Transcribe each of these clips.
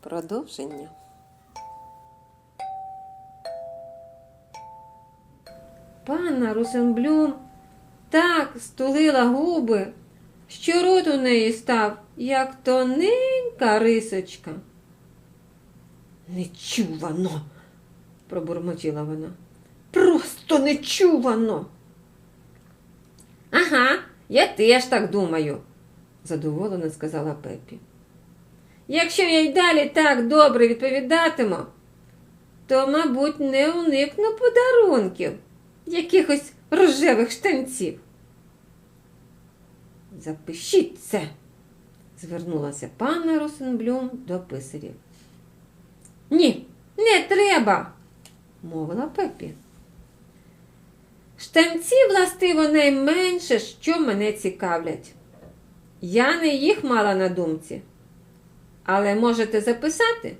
Продовження. Панна Русенблюм так стулила губи, що рот у неї став, як тоненька рисочка. Нечувано, пробурмотіла вона. Просто нечувано. Ага, я теж так думаю, задоволено сказала Пепі. Якщо я й далі так добре відповідатиму, то, мабуть, не уникну подарунків, якихось рожевих штанців. Запишіть це, звернулася панна Росенблюм до писарів. Ні, не треба, мовила Пепі. Штанці, властиво, найменше, що мене цікавлять. Я не їх мала на думці. Але можете записати,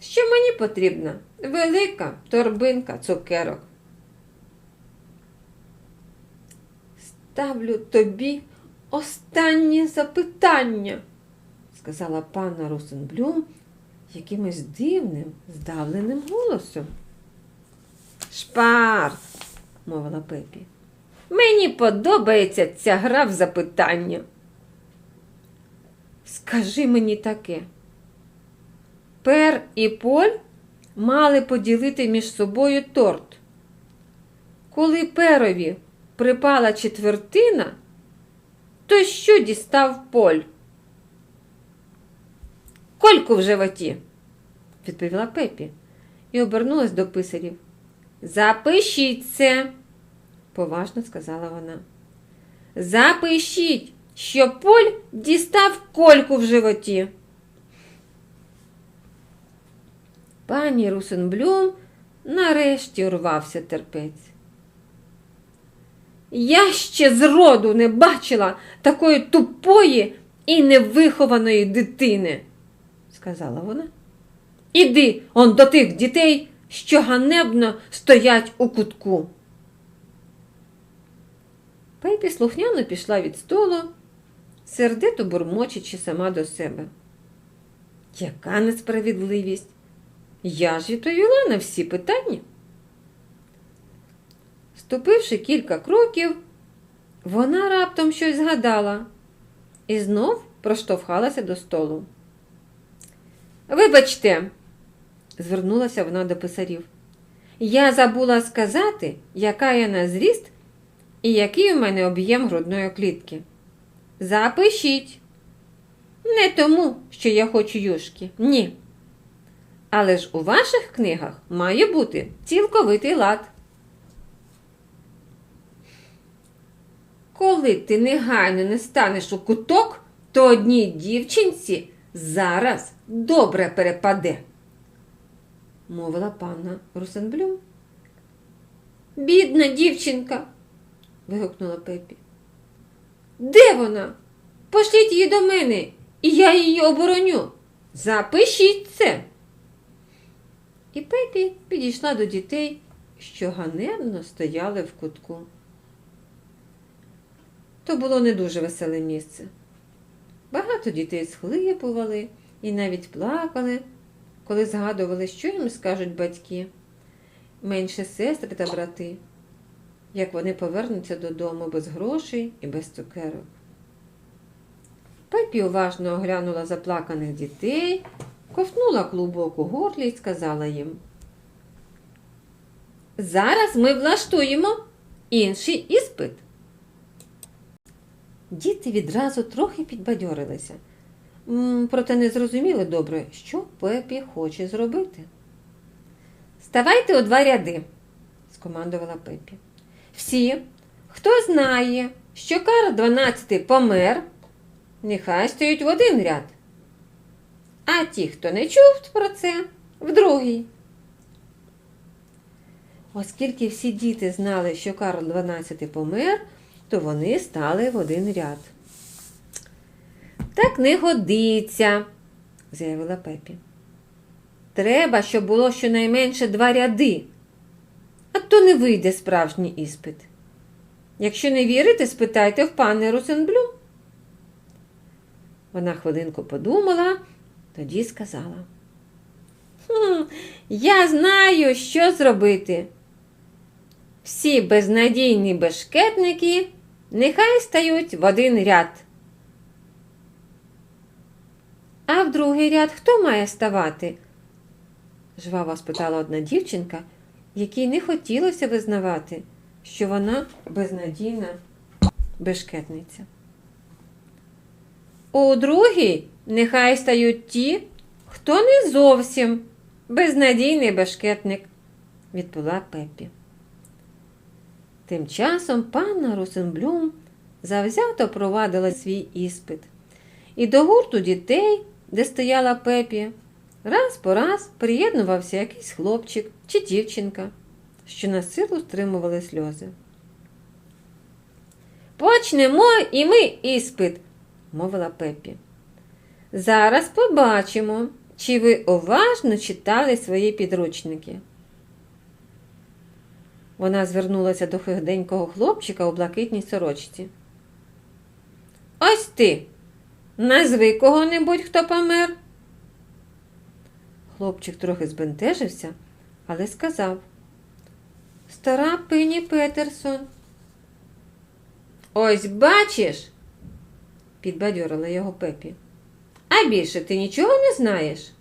що мені потрібна велика торбинка цукерок. Ставлю тобі останнє запитання, сказала панна Русенблюм якимось дивним, здавленим голосом. Шпар, мовила Пепі. Мені подобається ця гра в запитання. Скажи мені таке. Пер і Поль мали поділити між собою торт. Коли перові припала четвертина, то що дістав Поль? Кольку в животі, відповіла Пепі і обернулась до писарів. Запишіть це, поважно сказала вона. Запишіть що Поль дістав кольку в животі. Пані Русенблюм нарешті урвався терпець. Я ще зроду не бачила такої тупої і невихованої дитини, сказала вона. Іди он до тих дітей, що ганебно стоять у кутку. Пепі слухняно пішла від столу сердито бурмочучи сама до себе. Яка несправедливість? Я ж відповіла на всі питання. Ступивши кілька кроків, вона раптом щось згадала і знов проштовхалася до столу. Вибачте, звернулася вона до писарів. Я забула сказати, яка я на зріст і який у мене об'єм грудної клітки. Запишіть. Не тому, що я хочу юшки. Ні. Але ж у ваших книгах має бути цілковитий лад. Коли ти негайно не станеш у куток, то одній дівчинці зараз добре перепаде, мовила панна Русенблюм. Бідна дівчинка. вигукнула Пепі. Де вона? Пошліть її до мене, і я її обороню. Запишіть це. І Пепі підійшла до дітей, що ганебно стояли в кутку. То було не дуже веселе місце. Багато дітей схлипували і навіть плакали, коли згадували, що їм скажуть батьки, менше сестри та брати як вони повернуться додому без грошей і без цукерок. Пепі уважно оглянула заплаканих дітей, ковтнула клубок у горлі і сказала їм. Зараз ми влаштуємо інший іспит. Діти відразу трохи підбадьорилися, проте не зрозуміли добре, що Пепі хоче зробити. Ставайте у два ряди, скомандувала Пепі. Всі, хто знає, що Карл 12 помер, нехай стоять в один ряд. А ті, хто не чув про це, в другий. Оскільки всі діти знали, що Карл 12 помер, то вони стали в один ряд. Так не годиться, заявила Пепі. Треба, щоб було щонайменше два ряди то не вийде справжній іспит. Якщо не вірите, спитайте в пане Русенблю. Вона хвилинку подумала, Тоді сказала. Хм, я знаю, що зробити. Всі безнадійні бешкетники нехай стають в один ряд. А в другий ряд хто має ставати? жваво спитала одна дівчинка, якій не хотілося визнавати, що вона безнадійна бешкетниця. У другій нехай стають ті, хто не зовсім безнадійний бешкетник, відповіла Пеппі. Тим часом панна Русенблюм завзято провадила свій іспит, і до гурту дітей, де стояла Пепі, раз по раз приєднувався якийсь хлопчик чи дівчинка, що на силу стримували сльози. Почнемо і ми іспит, мовила Пепі. Зараз побачимо, чи ви уважно читали свої підручники. Вона звернулася до хигденького хлопчика у блакитній сорочці. Ось ти. Назви кого-небудь, хто помер. Хлопчик трохи збентежився, але сказав Стара Пині Петерсон. Ось бачиш, підбадьорила його Пепі. А більше ти нічого не знаєш?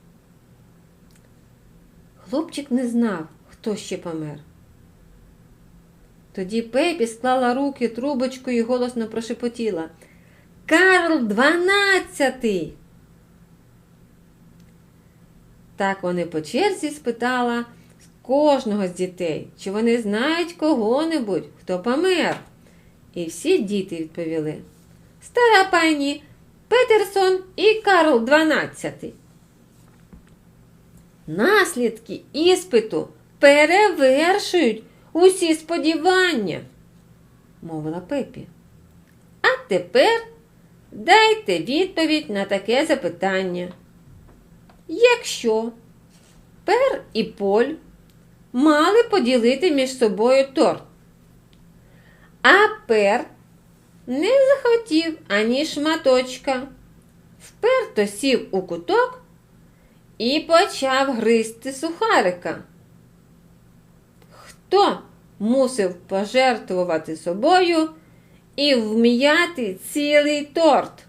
Хлопчик не знав, хто ще помер. Тоді Пепі склала руки трубочкою і голосно прошепотіла Карл дванадцятий. Так вони по черзі спитала кожного з дітей, чи вони знають кого-небудь, хто помер. І всі діти відповіли Стара пані Петерсон і Карл дванадцятий. Наслідки іспиту перевершують усі сподівання, мовила Пепі. А тепер дайте відповідь на таке запитання. Якщо Пер і Поль мали поділити між собою торт, а Пер не захотів ані шматочка, вперто сів у куток і почав гризти сухарика. Хто мусив пожертвувати собою і вм'яти цілий торт?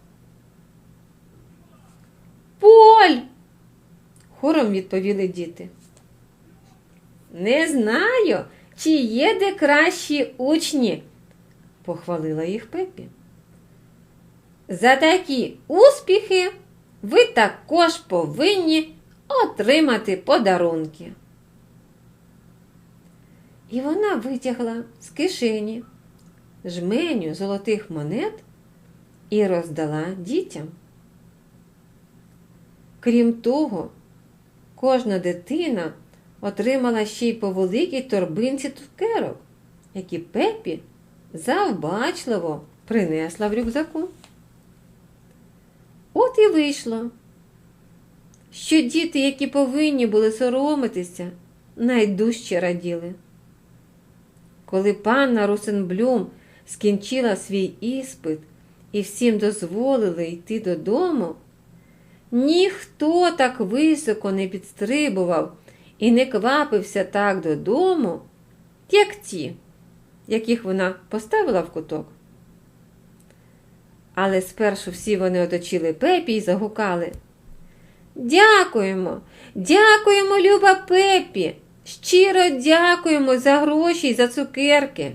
Поль! хором відповіли діти. Не знаю, чи є де кращі учні, похвалила їх Пепі. За такі успіхи ви також повинні отримати подарунки. І вона витягла з кишені жменю золотих монет і роздала дітям. Крім того, кожна дитина отримала ще й по великій торбинці цукерок, які Пепі завбачливо принесла в рюкзаку. От і вийшло, що діти, які повинні були соромитися, найдужче раділи. Коли панна Русенблюм скінчила свій іспит і всім дозволили йти додому, ніхто так високо не підстрибував і не квапився так додому, як ті, яких вона поставила в куток. Але спершу всі вони оточили Пепі і загукали. Дякуємо, дякуємо, люба Пепі! Щиро дякуємо за гроші й за цукерки.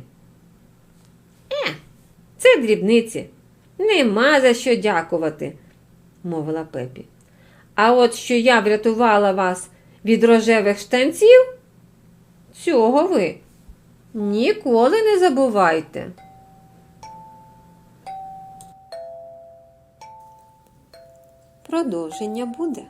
Е, це дрібниці. Нема за що дякувати, мовила Пепі. А от що я врятувала вас від рожевих штанців, цього ви ніколи не забувайте. Продовження буде.